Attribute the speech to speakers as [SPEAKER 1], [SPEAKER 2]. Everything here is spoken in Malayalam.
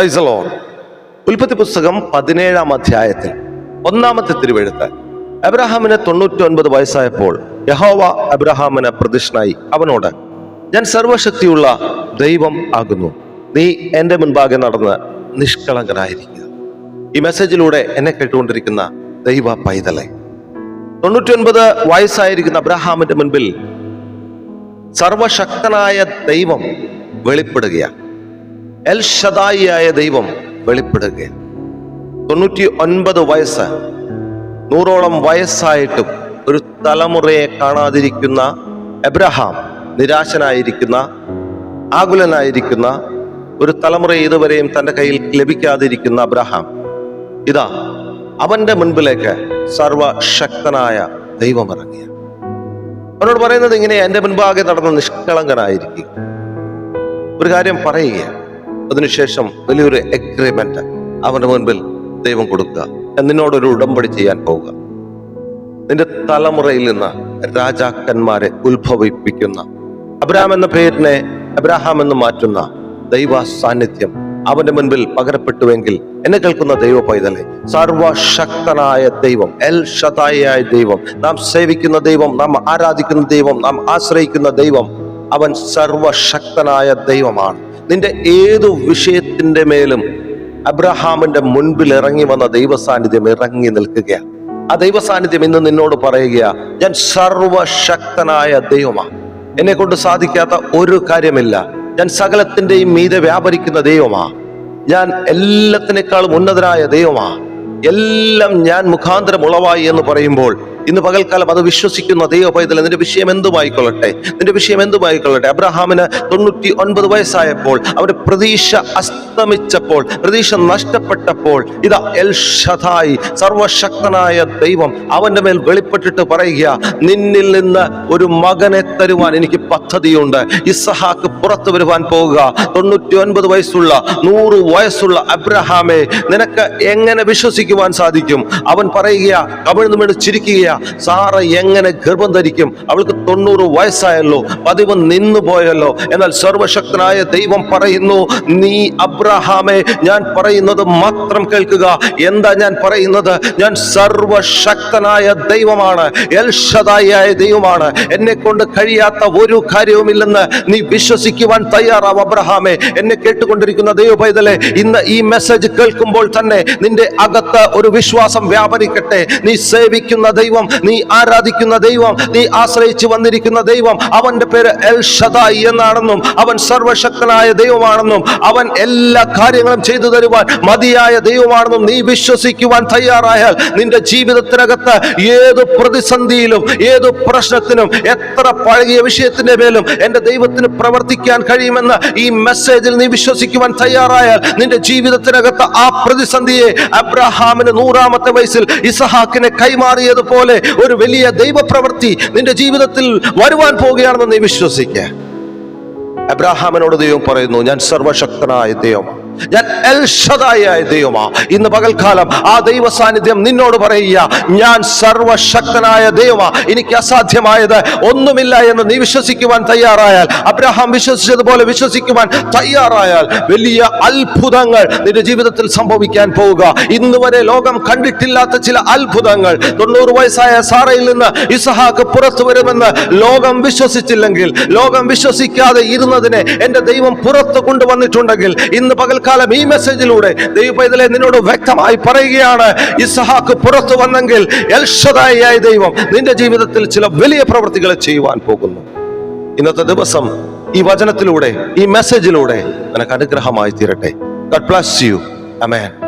[SPEAKER 1] പ്രൈസലോ ഉൽപ്പത്തി പുസ്തകം പതിനേഴാം അധ്യായത്തിൽ ഒന്നാമത്തെ തിരുവെഴുത്ത്. അബ്രഹാമിന് തൊണ്ണൂറ്റി ഒൻപത് വയസ്സായപ്പോൾ യഹോവ അബ്രഹാമിന് പ്രതിഷ്ഠനായി. അവനോട് ഞാൻ സർവശക്തിയുള്ള ദൈവം ആകുന്നു. നീ എന്റെ മുൻപാകെ നടന്ന് നിഷ്കളങ്കനായിരിക്കുക. ഈ മെസ്സേജിലൂടെ എന്നെ കേട്ടുകൊണ്ടിരിക്കുന്ന ദൈവ പൈതലെ. തൊണ്ണൂറ്റിയൊൻപത് വയസ്സായിരിക്കുന്ന അബ്രഹാമിന്റെ മുൻപിൽ സർവശക്തനായ ദൈവം വെളിപ്പെടുകയാണ്. എൽ ഷദായിയായ ദൈവം വെളിപ്പെടുകയാണ്. തൊണ്ണൂറ്റി ഒൻപത് വയസ്സ് നൂറോളം വയസ്സായിട്ടും ഒരു തലമുറയെ കാണാതിരിക്കുന്ന എബ്രഹാം നിരാശനായിരിക്കുന്ന ആകുലനായിരിക്കുന്ന ഒരു തലമുറ ഇതുവരെയും തന്റെ കയ്യിൽ ലഭിക്കാതിരിക്കുന്ന അബ്രഹാം. ഇതാ അവന്റെ മുൻപിലേക്ക് സർവശക്തനായ ദൈവം ഇറങ്ങിയ. അവനോട് പറയുന്നത് ഇങ്ങനെ എന്റെ മുൻപാകെ നടന്ന നിഷ്കളങ്കനായിരിക്കും ഒരു കാര്യം പറയുക അതിനുശേഷം വലിയൊരു എഗ്രിമെന്റ് അവന്റെ മുൻപിൽ ദൈവം കൊടുക്കുക. നിന്നോടൊരു ഉടമ്പടി ചെയ്യാൻ പോവുക. നിന്റെ തലമുറയിൽ നിന്ന് രാജാക്കന്മാരെ ഉത്ഭവിപ്പിക്കുന്ന അബ്രഹാം എന്ന പേരിനെ അബ്രഹാം എന്ന് മാറ്റുന്ന ദൈവ സാന്നിധ്യം അവന്റെ മുൻപിൽ പകരപ്പെട്ടുവെങ്കിൽ എന്നെ കേൾക്കുന്ന ദൈവ പൈതലെ സർവശക്തനായ ദൈവം എൽ ഷതായ ദൈവം നാം സേവിക്കുന്ന ദൈവം നാം ആരാധിക്കുന്ന ദൈവം നാം ആശ്രയിക്കുന്ന ദൈവം അവൻ സർവശക്തനായ ദൈവമാണ്. നിന്റെ ഏതു വിഷയത്തിന്റെ മേലും അബ്രഹാമിന്റെ മുൻപിൽ ഇറങ്ങി വന്ന ദൈവ സാന്നിധ്യം ഇറങ്ങി നിൽക്കുകയാണ്. ആ ദൈവ സാന്നിധ്യം ഇന്ന് നിന്നോട് പറയുക ഞാൻ സർവശക്തനായ ദൈവമാണ് എന്നെ കൊണ്ട് സാധിക്കാത്ത ഒരു കാര്യമില്ല. ഞാൻ സകലത്തിന്റെയും മീതെ വ്യാപരിക്കുന്ന ദൈവമാ. ഞാൻ എല്ലാത്തിനേക്കാളും ഉന്നതനായ ദൈവമാ. എല്ലാം ഞാൻ മുഖാന്തരം ഉളവായി എന്ന് പറയുമ്പോൾ ഇന്ന് പകൽക്കാലം അത് വിശ്വസിക്കുന്ന ദൈവ പൈതൽ നിന്റെ വിഷയം എന്തുമായിക്കൊള്ളട്ടെ? നിന്റെ വിഷയം എന്തുമായിക്കൊള്ളട്ടെ? അബ്രഹാമിന് തൊണ്ണൂറ്റി ഒൻപത് വയസ്സായപ്പോൾ അവന്റെ പ്രതീക്ഷ അസ്തമിച്ചപ്പോൾ പ്രതീക്ഷ നഷ്ടപ്പെട്ടപ്പോൾ ഇതാ എൽ ഷതായി സർവശക്തനായ ദൈവം അവന്റെ മേൽ വെളിപ്പെട്ടിട്ട് പറയുക നിന്നിൽ നിന്ന് ഒരു മകനെ തരുവാൻ എനിക്ക് പദ്ധതിയുണ്ട്. ഇസഹാക്ക് പുറത്തു വരുവാൻ പോവുക തൊണ്ണൂറ്റി ഒൻപത് വയസ്സുള്ള നൂറ് വയസ്സുള്ള അബ്രഹാമെ നിനക്ക് എങ്ങനെ വിശ്വസിക്കുവാൻ സാധിക്കും? അവൻ പറയുക കമിഴ്ന്നു വീണ് ചിരിക്കുക സാറ എങ്ങനെ ഗർഭം ധരിക്കും? അവൾക്ക് തൊണ്ണൂറ് വയസ്സായല്ലോ പതിവ് നിന്നു പോയല്ലോ. എന്നാൽ സർവശക്തനായ ദൈവം പറയുന്നു നീ അബ്രഹാമെ ഞാൻ പറയുന്നത് മാത്രം കേൾക്കുക. എന്താ ഞാൻ പറയുന്നത്? ഞാൻ സർവശക്തനായ ദൈവമാണ് എൽഷദായ ദൈവമാണ്. എന്നെ കൊണ്ട് കഴിയാത്ത ഒരു കാര്യവുമില്ലെന്ന് നീ വിശ്വസിക്കുവാൻ തയ്യാറാവും അബ്രഹാമെ. എന്നെ കേട്ടുകൊണ്ടിരിക്കുന്ന ദൈവ പൈതലെ ഇന്ന് ഈ മെസ്സേജ് കേൾക്കുമ്പോൾ തന്നെ നിന്റെ അകത്ത് ഒരു വിശ്വാസം വ്യാപരിക്കട്ടെ. നീ സേവിക്കുന്ന ദൈവം നീ ആരാധിക്കുന്ന ദൈവം നീ ആശ്രയിച്ചു വന്നിരിക്കുന്ന ദൈവം അവന്റെ പേര് എൽ ഷദായി എന്നാണെന്നും അവൻ സർവശക്തനായ ദൈവമാണെന്നും അവൻ എല്ലാ കാര്യങ്ങളും ചെയ്തു തരുവാൻ മതിയായ ദൈവമാണെന്നും നീ വിശ്വസിക്കുവാൻ തയ്യാറായാൽ നിന്റെ ജീവിതത്തിനകത്ത് ഏത് പ്രതിസന്ധിയിലും ഏത് പ്രശ്നത്തിനും എത്ര പഴകിയ വിഷയത്തിന്റെ മേലും എന്റെ ദൈവത്തിന് പ്രവർത്തിക്കാൻ കഴിയുമെന്ന് ഈ മെസ്സേജിൽ നീ വിശ്വസിക്കുവാൻ തയ്യാറായാൽ നിന്റെ ജീവിതത്തിനകത്ത് ആ പ്രതിസന്ധിയെ അബ്രഹാമിന് നൂറാമത്തെ വയസ്സിൽ ഇസഹാക്കിനെ കൈമാറിയതുപോലെ ഒരു വലിയ ദൈവപ്രവൃത്തി നിന്റെ ജീവിതത്തിൽ വരുവാൻ പോവുകയാണെന്ന് നീ വിശ്വസിക്കുക അബ്രാഹാമിനോട് ദൈവം പറയുന്നു ഞാൻ സർവശക്തനായ ദൈവമാണ്. ഞാൻ എൽ ദൈവമാ. ഇന്ന് പകൽക്കാലം ആ ദൈവ സാന്നിധ്യം നിന്നോട് പറയുക ഞാൻ സർവശക്തനായ ദൈവമാ. എനിക്ക് അസാധ്യമായത് ഒന്നുമില്ല എന്ന് നീ വിശ്വസിക്കുവാൻ തയ്യാറായാൽ അബ്രഹാം വിശ്വസിച്ചതുപോലെ വിശ്വസിക്കുവാൻ തയ്യാറായാൽ വലിയ അത്ഭുതങ്ങൾ നിന്റെ ജീവിതത്തിൽ സംഭവിക്കാൻ പോവുക. ഇന്ന് വരെ ലോകം കണ്ടിട്ടില്ലാത്ത ചില അത്ഭുതങ്ങൾ. തൊണ്ണൂറ് വയസ്സായ സാറയിൽ നിന്ന് ഇസഹാക്ക് പുറത്തു വരുമെന്ന് ലോകം വിശ്വസിച്ചില്ലെങ്കിൽ ലോകം വിശ്വസിക്കാതെ ഇരുന്നതിനെ എന്റെ ദൈവം പുറത്തു കൊണ്ടുവന്നിട്ടുണ്ടെങ്കിൽ ഇന്ന് പകൽക്കാലം ഈ മെസ്സേജിലൂടെ ദൈവപൈതലെ നിന്നോട് വ്യക്തമായി പറയുകയാണ് ഇസഹാക്ക് പുറത്തു വന്നെങ്കിൽ എൽഷദായ ദൈവം നിന്റെ ജീവിതത്തിൽ ചില വലിയ പ്രവൃത്തികൾ ചെയ്യുവാൻ പോകുന്നു. ഇന്നത്തെ ദിവസം ഈ വചനത്തിലൂടെ ഈ മെസ്സേജിലൂടെ നിനക്ക് അനുഗ്രഹമായി തീരട്ടെ. Garh bless you amen